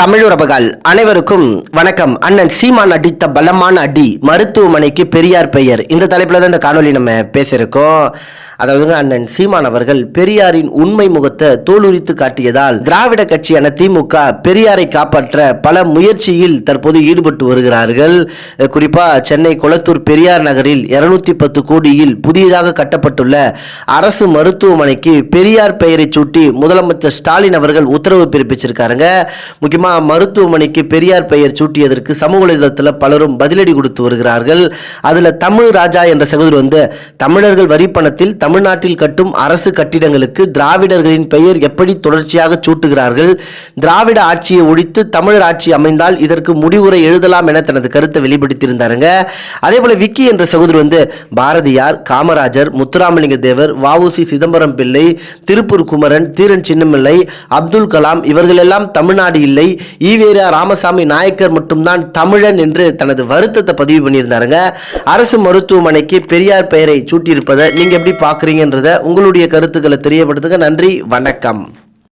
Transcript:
தமிழுறவுகள் அனைவருக்கும் வணக்கம். அண்ணன் சீமான் அடித்த பலமான அடி. மருத்துவமனைக்கு பெரியார் பெயர். இந்த தலைப்பில் தான் இந்த காணொலி நம்ம பேசியிருக்கோம். அதாவது அண்ணன் சீமான் அவர்கள் பெரியாரின் உண்மை முகத்தை தோலுரித்து காட்டியதால் திராவிட கட்சியான திமுக பெரியாரை காப்பாற்ற பல முயற்சியில் தற்போது ஈடுபட்டு வருகிறார்கள். குறிப்பாக குறிப்பா சென்னை குளத்தூர் பெரியார் நகரில் இருநூத்தி பத்து கோடியில் புதியதாக கட்டப்பட்டுள்ள அரசு மருத்துவமனைக்கு பெரியார் பெயரை சூட்டி முதலமைச்சர் ஸ்டாலின் அவர்கள் உத்தரவு பிறப்பிச்சிருக்காருங்க. அம்மா மருத்துவமனைக்கு பெரியார் பெயர் சூட்டியதற்கு சமூக வலைதளத்தில் பலரும் பதிலடி கொடுத்து வருகிறார்கள். அதுல தமிழ் ராஜா என்ற சகோதரி வந்து தமிழர்கள் வரிப்பணத்தில் தமிழ்நாட்டில் கட்டும் அரசு கட்டிடங்களுக்கு திராவிடர்களின் பெயர் எப்படி தொடர்ச்சியாக சூட்டுகிறார்கள்? திராவிட ஆட்சியை ஒழித்து தமிழர் ஆட்சி அமைந்தால் இதற்கு முடிவுரை எழுதலாம் என தனது கருத்தை வெளிப்படுத்தியிருந்தாருங்க. அதே போல விக்கி என்ற சகோதரி வந்து பாரதியார் காமராஜர் முத்துராமலிங்க தேவர் வஉசி சிதம்பரம் பிள்ளை திருப்பூர் குமரன் தீரன் சின்னமில்லை அப்துல் கலாம் இவர்கள் எல்லாம் தமிழ்நாடு இல்லை. ஈவேரா ராமசாமி நாயக்கர் மட்டும்தான் தமிழன் என்று தனது வருத்தத்தை பதிவு பண்ணியிருந்தாருங்க. அரசு மருத்துவமனைக்கு பெரியார் பெயரை சூட்டியிருப்பதை நீங்க எப்படி பார்க்குறீங்கன்றத உங்களுடைய கருத்துக்களை தெரியப்படுத்துங்க. நன்றி வணக்கம்.